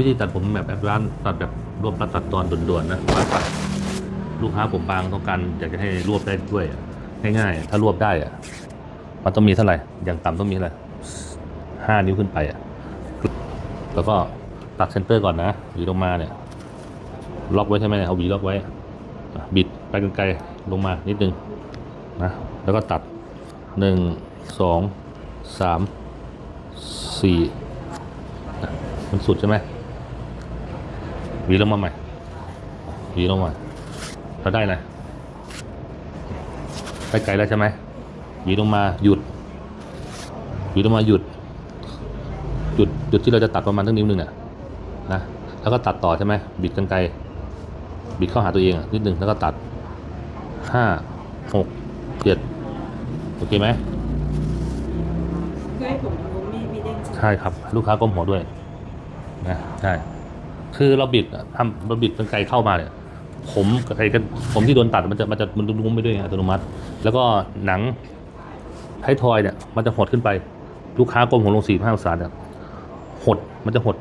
วิธีตัดผมแบบแบบร้านตัดแบบรวบรัดตัดตอนด่วนๆนะว่าตัดลูกค้าผมบางต้องการอยากจะให้รวบได้ด้วยง่ายๆถ้ารวบได้อะมันต้องมีเท่าไหร่อย่างต่ำต้องมีเท่าไหร่ห้านิ้วขึ้นไปอะแล้วก็ตัดเซนเตอร์ก่อนนะหวีลงมาเนี่ยล็อกไว้ใช่ไหมเอาหวีล็อกไว้ บิดไปไกลๆลงมานิดนึงนะแล้วก็ตัดหนึ่งสองสามสี่มันสุดใช่ไหม วีลงมาใหม่วีลงมาเราได้นะไปไกลแล้วใช่ไหมวีลงมาหยุดวีลงมาหยุดหยุดหยุดที่เราจะตัดประมาณทั้งนิ้วหนึ่งน่ะนะแล้วก็ตัดต่อใช่ไหมบิดกันไกลบิดเข้าหาตัวเองนิดหนึ่งแล้วก็ตัดห้าหกเจ็ดโอเคไหมใช่ครับ ลูกค้าก้มหัวด้วยนะใช่ คือเราบิดอะทำเราบิดกันไกลเข้ามาเนี่ยผมกับไกลกันผมที่โดนตัดมันจะมันจะมันรุ้มไปด้วยอัตโนมัติ แล้วก็หนังไททอยเนี่ยมันจะหดขึ้นไปลูกค้าก้มหัวลงสี่ห้าองศาเนี่ยหดมันจะหด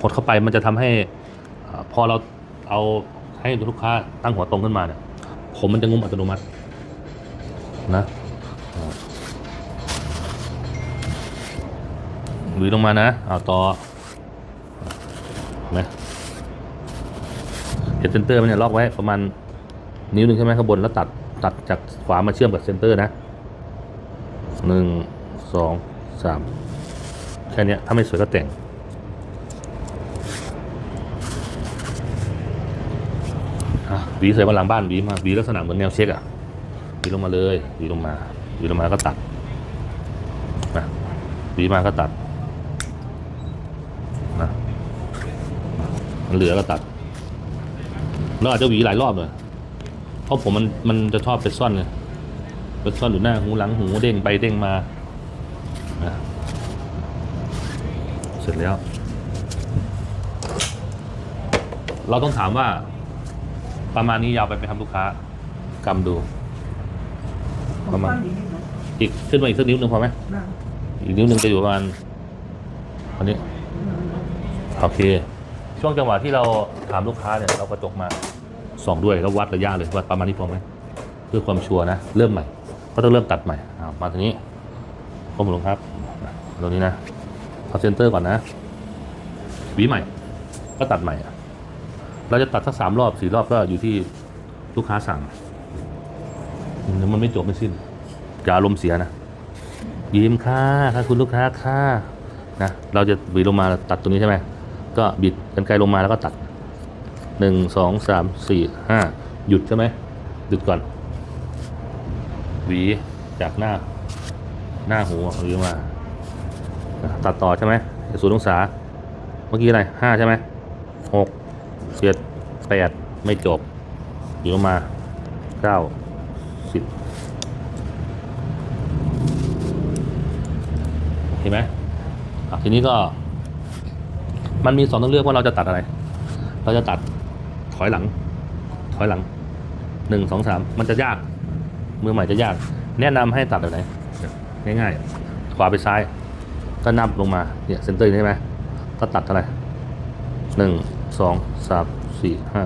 หดเข้าไปมันจะทำให้พอเราเอาให้ลูกค้าตั้งหัวตรงขึ้นมาเนี่ยผมมันจะงุ้มอัตโนมัตินะอ่าหวีลงมานะ เอาต่อ นไหมเห็นเซนเตอร์มันเนี่ยล็อกไว้ประมาณนิ้วหนึ่งใช่ไหมข้างบนแล้วตัดตัดจากขวามาเชื่อมกับเซนเตอร์นะหนึ่งสองสามแค่นี้ถ้าไม่สวยก็แต่งอะหวีใส่มาหลังบ้านหวีมาหวีลักษณะเหมือนแนวเช็คอะหวีลงมาเลยหวีลงมาหวีลงมาก็ตัดนะหวีมาก็ตัดนะมัน เหลือก็ตัดแล้วอาจจะหวีหลายรอบเลยเพราะผมมันมันจะชอบไปซ่อนเลยไปซ่อนอยู่หน้าหูหลังหูเด้งไปเด้งมานะเสร็จแล้ว เราต้องถามว่า ประมาณนี้ยาวไปไหมครับลูกค้ากำดูประมาณอีกขึ้นมาอีกสักนิ้วหนึ่งพอไหมอีกนิ้วหนึ่งจะอยู่ประมาณอันนี้โอเค ช่วงจังหวะที่เราถามลูกค้าเนี่ยเรากระจกมาส่องด้วยแล้ววัดระยะเลยว่าประมาณนี้พอไหมเพื่อความชัวร์นะเริ่มใหม่ก็ต้องเริ่มตัดใหม่อ่ามาทีนี้ก้มลงครับตรงนี้นะเอาเซนเตอร์ก่อนนะหวีใหม่ ก็ตัดใหม่เราจะตัดสักสามรอบสี่รอบก็อยู่ที่ลูกค้าสั่งมันไม่จบไม่สิ้นอย่าอารมณ์เสียนะยิ้มค่ะถ้าคุณลูกค้าค่ะนะเราจะบีลงมาตัดตรงนี้ใช่ไหม ก็บิดกันไกลลงมาแล้วก็ตัดหนึ่งสองสามสี่ห้าหยุดใช่ไหมหยุดก่อน หวีจากหน้า หน้าหูหวีอมา ตัดต่อใช่ไหมศูนย์องศา เมื่อกี้อะไรห้าใช่ไหมหกเจ็ดแปดไม่จบอยู่ลงมาเก้าสิบเห็นไหมทีนี้ก็ มันมีสองต้องเลือกว่าเราจะตัดอะไร เราจะตัดถอยหลัง ถอยหลังหนึ่งสองสามมันจะยาก มือใหม่จะยาก แนะนำให้ตัดแบบไหนง่ายๆขวาไปซ้ายก็นับลงมาเนี่ยเซนเตอร์ใช่ไหมก็ตัดเท่าไหร่หนึ่งสองสามสี่ห้า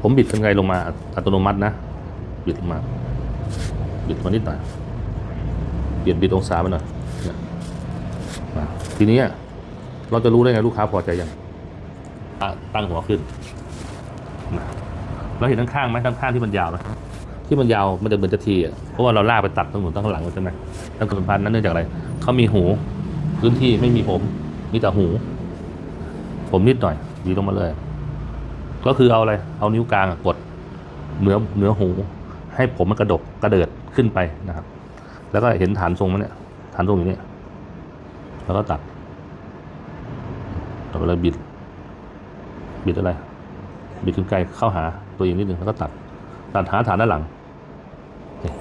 ผมบิดกันไกลลงมาอัตโนมัตินะ บิดลงมา บิดมานิดหน่อยเปลี่ยนบิดองศามาหน่อยทีนี้ เราจะรู้ได้ไงลูกค้าพอใจยังอะตั้งหัวขึ้นนะเราเห็นด้านข้างไหมด้านข้างที่มันยาวนะที่มันยาวมันจะเหมือนจะทีอะเพราะว่าเราลากไปตัดตรงหนุนตั้งหลังใช่ไหมตั้งสัมพันธ์นั้นเนื่องจากอะไรเขามีหู พื้นที่ไม่มีผมมีแต่หู ผมนิดหน่อยหวีลงมาเลย ก็คือเอาอะไรเอานิ้วกลางกดเหนือเหนือหู ให้ผมมันกระดกกระเดิดขึ้นไปนะครับ แล้วก็เห็นฐานทรงมันเนี่ยฐานทรงอยู่เนี่แล้วก็ตัด ต่อไปเลยบิด บิดอะไร บิดขึ้นไกลเข้าหาตัวเองนิดนึงแล้วก็ตัด ตัดหาฐานด้านหลังนี่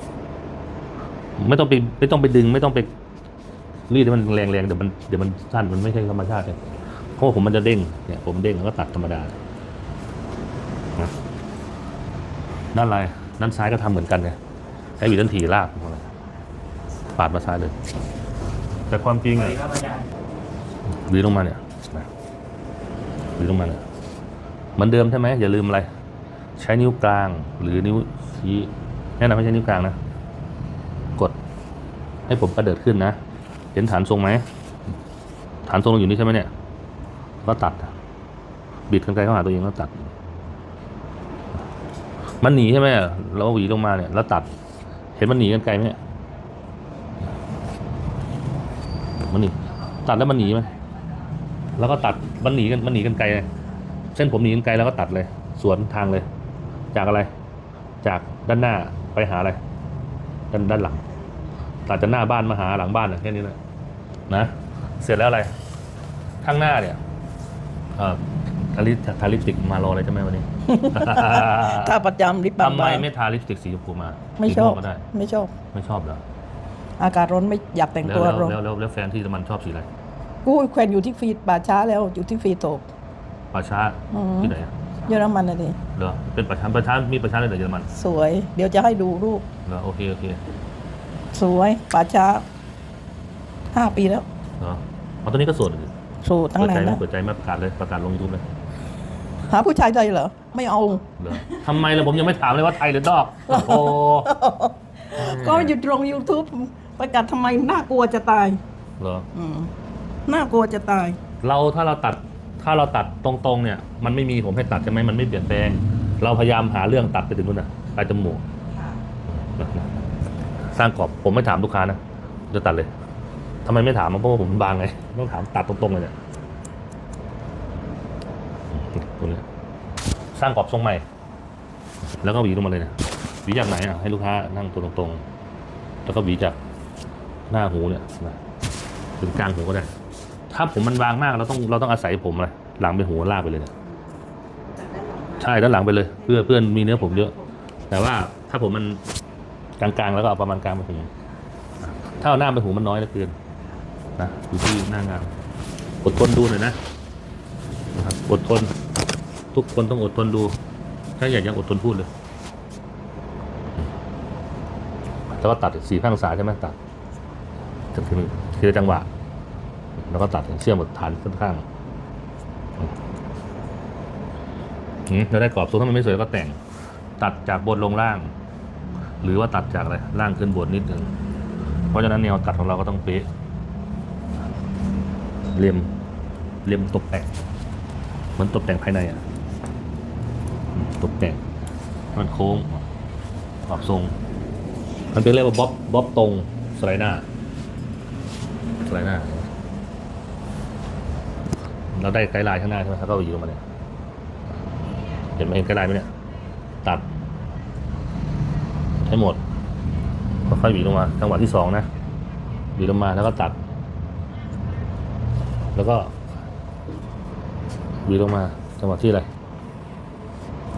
ไม่ต้องไปไม่ต้องไปดึง ไม่ต้องไปรีดให้มันแรงๆเดี๋ยวมันเดี๋ยวมันสั้นมันไม่ใช่ธรรมชาติเลยเพราะว่าผมมันจะเด้งเนี่ยผมเด้งแล้วก็ตัดธรรมดานะด้านไรด้านซ้ายก็ทำเหมือนกันเนี่ยใช้หวีด้านถีลากปาดมาซ้ายเลย แต่ความจริงสวัอะสดีครับอาจารย์หวีลงมาเนี่ย นะบีบลงมาเนี่ยเหมือนเดิมใช่ไหมอย่าลืมอะไร ใช้นิ้วกลางหรือนิ้วชี้แนะนำให้ใช้นิ้วกลางนะ กดให้ผมกระเดิดขึ้นนะ เห็นฐานทรงไหมฐานทรงอยู่นี่ใช่ไหมเนี่ย ก็ตัด บิดกันไกลเข้าหาตัวเองแล้วตัด มันหนีใช่ไหมเราหวีลงมาเนี่ยแล้วตัด เห็นมันหนีกันไกลไหมเนี่ยมันหนีตัดแล้วมันหนีไหม แล้วก็ตัดมันหนีกันมันหนีกันไกลเลยเส้นผมหนีกันไกลแล้วก็ตัดเลย สวนทางเลย จากอะไร จากด้านหน้าไปหาอะไร ด้านด้านหลัง ตัดจากหน้าบ้านมาหาหลังบ้านนะแค่นี้แหละนะเสร็จแล้วอะไร ข้างหน้าเนี่ยเอ่อทาลิทาลิปสติกมารออะไรใช่ไหมวันนี้ถ้าประจำลิปบางทำไมบางไม่ทาลิปสติกสีชมพูมา ไม่สีชอบวก็ได้ไม่ชอบ ไม่ชอบเหรออากาศร้อนไม่อยากแต่งแล้วตัวแล้วร้อนแล้วแล้วแล้วแฟนที่มันชอบสีอะไร กูแควนอยู่ที่ฟีดป่าช้าแล้วอยู่ที่ฟีดโตกปลาช้าอืม ที่ไหนอะเยอรมันนะดิเหรอเป็นปลาช้าปลาช้ามีปลาช้าในไหนเยอรมันสวย เดี๋ยวจะให้ดูรูป เหรอโอเคโอเคสวยป่าช้าห้าปีแล้วเหรอเอาตอนนี้ก็โสดอยู่สูตั้งเปิดนาใจนไหมแล้วเปิดใจไหมประกาศเลยประกาศลงยูทูบเลยหาผู้ชายใจเหรอ ไม่เอา เหรอทำไมล่ะผมยังไม่ถามเลยว่าไทยหรือนอกโอ้โหก็อยู่ตรง YouTube ประกาศทำไมน่ากลัวจะตาย เหรออืม น่ากลัวจะตาย เราถ้าเราตัดถ้าเราตัดตรงๆเนี่ย มันไม่มีผมให้ตัดใช่ไหมมันไม่เปลี่ยนแปลง เราพยายามหาเรื่องตัดไปถึงนู่นน่ะปลายจมูกสร้างกรอบผมไม่ถามลูกค้านะจะตัดเลยทำไมไม่ถามเพราะว่าผมบางไงต้องถามตัดตรงๆเลยเนี่ยตรงนี้สร้างกรอบทรงใหม่ แล้วก็หวีลงมาเลยนะหวีจากไหนอะให้ลูกค้านั่งตัวตรงๆ แล้วก็หวีจากหน้าหูเนี่ยนะถึงกลางหูก็ได้ ถ้าผมมันบางมากเราต้องเราต้องอาศัยผมเลยหลังไปหัวลากไปเลยเนี่ยใช่ด้านหลังไปเลย เพื่อเพื่อนมีเนื้อผมเยอะ แต่ว่าถ้าผมมันกลางๆแล้วก็เอาประมาณกลางไปหูถ้าเอาหน้าไปหูมันน้อยเหลือเกินนะอยู่ที่หน้างานอดทนดูหน่อยนะนะครับอดทน ทุกคนต้องอดทนดู ถ้าอยากยังอดทนพูดเลย แล้วก็ตัดสี่ข้างซ้ายใช่ไหมตัดถึงคือคือจังหวะ แล้วก็ตัดเชื่อมหมดฐานข้างๆอืมแล้วได้กรอบทรงถ้ามันไม่สวยก็แต่ง ตัดจากบนลงล่าง หรือว่าตัดจากอะไรล่างขึ้นบนนิดหนึ่งเพราะฉะนั้นแนวตัดของเราก็ต้องเป๊ะเลียมเลียมตกแต่งเหมือนตกแต่งภายในอะตกแต่งมันโค้งปรับทรง มันเป็นเรียกว่าบ๊อบบ๊อบตรงสไลด์หน้าสไลด์หน้า เราได้ไกด์ไลน์ข้างหน้าใช่ไหมแล้วก็หวีลงมาเนี่ยเห็นไหมเห็นไกด์ไลน์ไหมเนี่ย ตัด ให้หมดค่อยหวีลงมาจังหวะที่สองนะหวีลงมาแล้วก็ตัด แล้วก็หวีลงมาจังหวะที่อะไร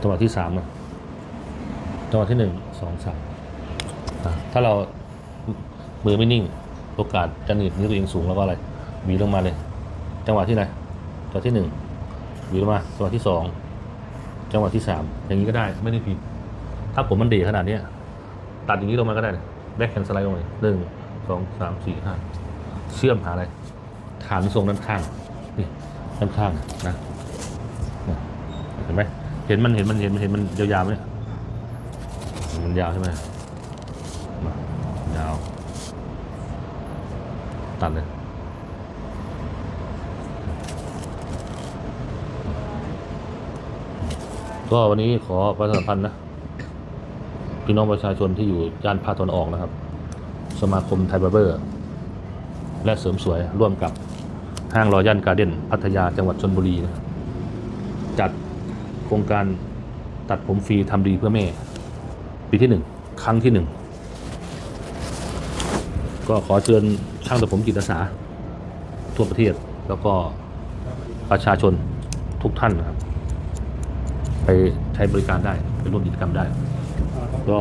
จังหวะที่สามนะจังหวะที่หนึ่งสองสามถ้าเรามือไม่นิ่ง โอกาสจะหนีบนิ้วตัวเองสูงแล้วก็อะไรหวีลงมาเลย จังหวะที่ไหน จังหวะที่หนึ่งหวีลงมาจังหวะที่สองจังหวะที่สามอย่างนี้ก็ได้ไม่ได้ผิด ถ้าผมมันเดีขนาดเนี้ยตัดอย่างนี้ลงมาก็ได้แบ็คแฮนด์สไลด์ลงมาเลยหนึ่งสองสามสี่ห้าเชื่อมหาอะไร ฐานทรงด้านข้างนี่ด้านข้างนะเห็นไหมเห็นมันเห็นมันเห็นมันเห็นมันยาวๆไหมเนี่ยมันยาวใช่ไหมยาวตัดเลย ก็วันนี้ขอประชาสัมพันธ์นะพี่น้องประชาชนที่อยู่ย่านภาคตะวันออกนะครับ สมาคมไทยบาร์เบอร์ และเสริมสวยร่วมกับห้างรอยันการ์เด้นพัทยาจังหวัดชนบุรีนะจัดโครงการตัดผมฟรีทำดีเพื่อแม่ ปีที่หนึ่งครั้งที่หนึ่งก็ขอเชิญช่างตัดผมจิตอาสาทั่วประเทศ แล้วก็ประชาชนทุกท่านนะครับ ไปใช้บริการได้ไปร่วมกิจกรรมได้ ก็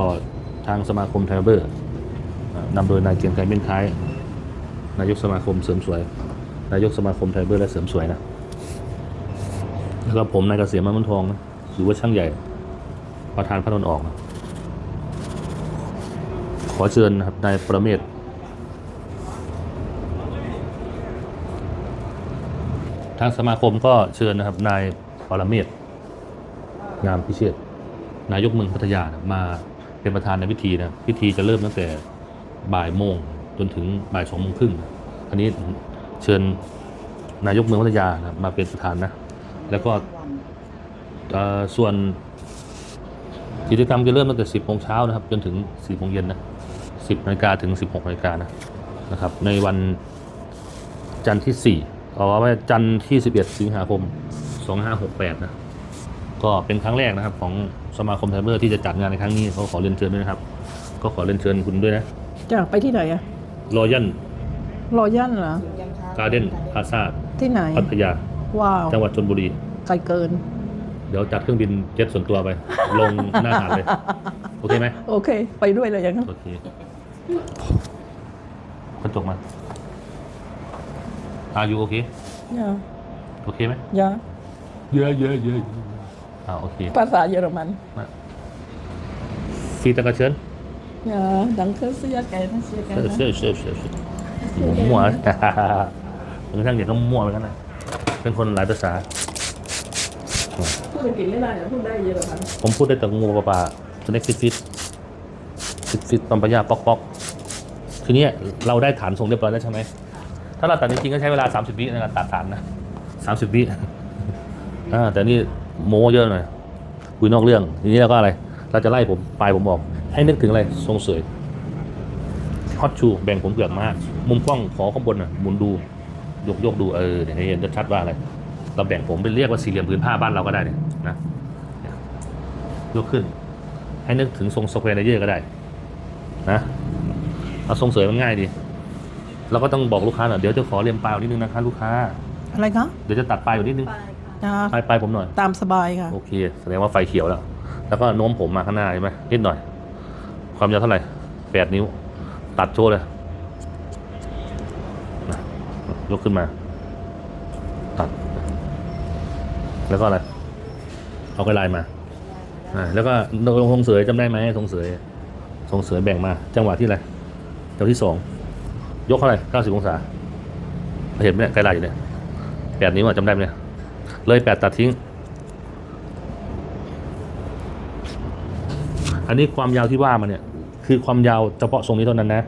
ทางสมาคมไทรเบอร์นำโดยนายเกรียงไกรเม่นคล้าย นายกสมาคมเสริมสวย นายกสมาคมไทรเบอร์และเสริมสวยนะ แล้วก็ผมนายเกษมมันทองนะหรือว่าช่างใหญ่ประธานพระนนท์ออกนะขอเชิญนะครับนายประเมศทางสมาคมก็เชิญนะครับนายปรเมศ งามพิเชษนายกเมืองพัทยานะมาเป็นประธานในพิธีนะพิธีจะเริ่มตั้งแต่บ่ายโมงจนถึงบ่ายสองโมงครึ่งอันนี้เชิญนายกเมืองพัทยานะมาเป็นประธานนะแล้วก็ส่วนกิจกรรมจะเริ่มตั้งแต่ 10โมงเช้านะครับ จนถึง4โมงเย็นนะ 10นาฬิกาถึง 16นาฬิกานะนะครับ ในวันจันทร์ที่4เอาไว้จันทร์ที่ 11 สิงหาคม 2568 นะ ก็เป็นครั้งแรกนะครับ ของสมาคมไทเบอร์ที่จะจัดงานในครั้งนี้เขาขอเรียนเชิญด้วยนะครับ ก็ขอเรียนเชิญคุณด้วยนะจะไปที่ไหนอะรอยันรอยันเหรอ การ์เด้นพาซาที่ไหน พัทยา ว้าว จังหวัดชลบุรี ไกลเกิน เดี๋ยวจัดเครื่องบินเจ็ตส่วนตัวไป ลงหน้าหาดเลย โอเคไหม โอเค ไปด้วยเลยอย่างนั้น โอเคกระจกมาอายุโอเคอย่าโอเคไหมอย่าเย อะเยอะเยอะอ่าโอเคภาษาเยอรมันมาฟีตะกระเชิญอย่าดังเครื่องเสียไก่นะเสียไก่เชื่อนะเชื่อเชื่อเชื่อเชื่อมั่วถึงทั้งเด็กก็มั่วเหมือนกันนะเป็นคนหลายภาษา พูดอังกฤษไม่ได้แต่พูดได้เยอรมันผมพูดได้แต่งูปลาปลาสเน็กฟิตฟิตฟิตฟิตปัมปะยาป๊อกป๊อกทีเนี้ยเราได้ฐานส่งเรียบร้อยแล้วใช่ไหม ถ้าเราตัดจริงๆก็ใช้เวลา 30 วิในการตัดฐานนะ 30 วิอ่าแต่นี่ โม้เยอะหน่อยคุยนอกเรื่องทีนี้เราก็อะไร เราจะไล่ผมปลายผมบอก ให้นึกถึงอะไรทรงเสยฮอตชูแบ่งผมเปลือกมามุมกล้องขอข้างบนน่ะหมุนดูยกยกดูเออเดี๋ยวให้เห็นชัดๆว่าอะไรเราแบ่งผมเป็นเรียกว่าสี่เหลี่ยมผืนผ้าบ้านเราก็ได้เนี่ยนะเนี่ยยกขึ้น ให้นึกถึงทรงสแควร์เลเยอร์ก็ได้ นะเอาทรงเสยมันง่ายดีเราก็ต้องบอกลูกค้าหน่อยเดี๋ยวจะขอเรียมปลายกว่านิดนึงนะคะลูกค้า อะไรคะเดี๋ยวจะตัดปลายกว่านิดนึง ไปค่ะอ่าปลายปลายผมหน่อย ตามสบายค่ะ โอเค แสดงว่าไฟเขียวแล้ว แล้วก็โน้มผมมาข้างหน้าใช่ไหมนิดหน่อย ความยาวเท่าไหร่แปดนิ้ว ตัดโชว์เลยนะยกขึ้นมา ตัด แล้วก็อะไร เอากระไลมาอ่าแล้วก็ทรงเสยจำได้ไหมทรงเสยทรงเสยแบ่งมา จังหวะที่อะไรจังหวะที่สองยกเท่าไหร่เก้าสิบองศาเห็นไหมเนี่ยไกลไลอยู่เนี่ยแปดนิ้วอะจำได้ไหมเนี่ย เลยแปดตัดทิ้ง อันนี้ความยาวที่ว่ามาเนี่ย คือความยาวเฉพาะทรงนี้เท่านั้นนะ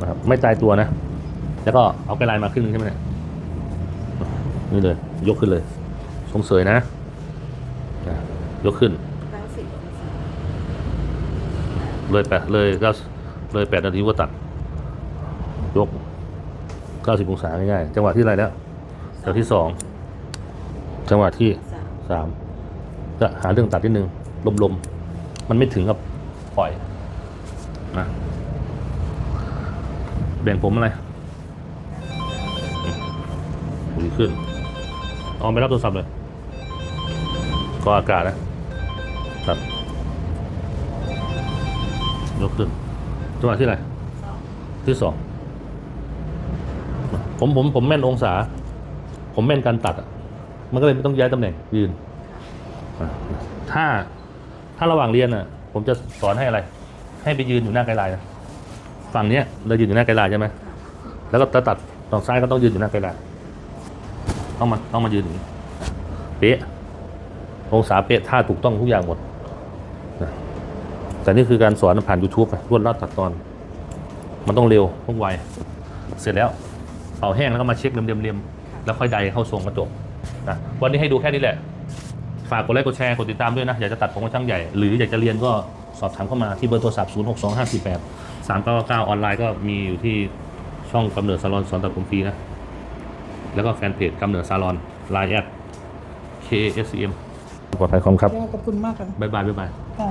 นะครับไม่ตายตัวนะ แล้วก็เอาไกลไลน์มาครึ่งหนึงใช่ไหมเนี่ยนี่เลย ยกขึ้นเลยทรงเสยนะ ยกขึ้น เลยแปดเลยเก้าเลยแปดนาทีก็ตัด ยกเก้าสิบองศาง่ายๆจังหวะที่ไรแล้วจังหวะที่สอง จังหวะที่สามจะหาเรื่องตัดนิดนึงลมๆ มันไม่ถึงกับปล่อยนะแบ่งผมอะไรอืมดีขึ้นเอาไปรับโทรศัพท์เลย ก็อากาศนะครับยกขึ้นจังหวะที่อะไรที่สองผมผมผมแม่นองศา ผมแม่นการตัดอะ มันก็เลยไม่ต้องย้ายตำแหน่งยืนถ้าถ้าระหว่างเรียนอะ ผมจะสอนให้อะไร ให้ไปยืนอยู่หน้าไกลไลน์นะฝั่งเนี้ยเรายืนอยู่หน้าไกลไลน์ใช่ไหมแล้วก็ตัดตัดฝั่งซ้ายก็ต้องยืนอยู่หน้าไกลไลน์ต้องมาต้องมายืนอย่างนี้เป๊ะองศาเป๊ะท่าถูกต้องทุกอย่างหมดแต่นี่คือการสอนผ่าน YouTube รวดรัดตัดตอน มันต้องเร็วต้องไว เสร็จแล้วเป่าแห้งแล้วก็มาเช็คเรียมๆแล้วค่อยใดเข้าทรงกระจก นะวันนี้ให้ดูแค่นี้แหละ ฝากกดไลค์กดแชร์กดติดตามด้วยนะ อยากจะตัดผมกับช่างใหญ่ หรืออยากจะเรียนก็สอบถามเข้ามาที่เบอร์โทรศัพท์ 0 6 2 5 4 8 3 9 9 ออนไลน์ก็มีอยู่ที่ช่องกำเนิดซาลอนสอนตัดผมฟรีนะ แล้วก็แฟนเพจกำเนิดซาลอนไลน์แอด KSCM ปลอดภัยคอมครับ ขอบคุณมากค่ะ บ๊ายบายบ๊ายบาย ค่ะ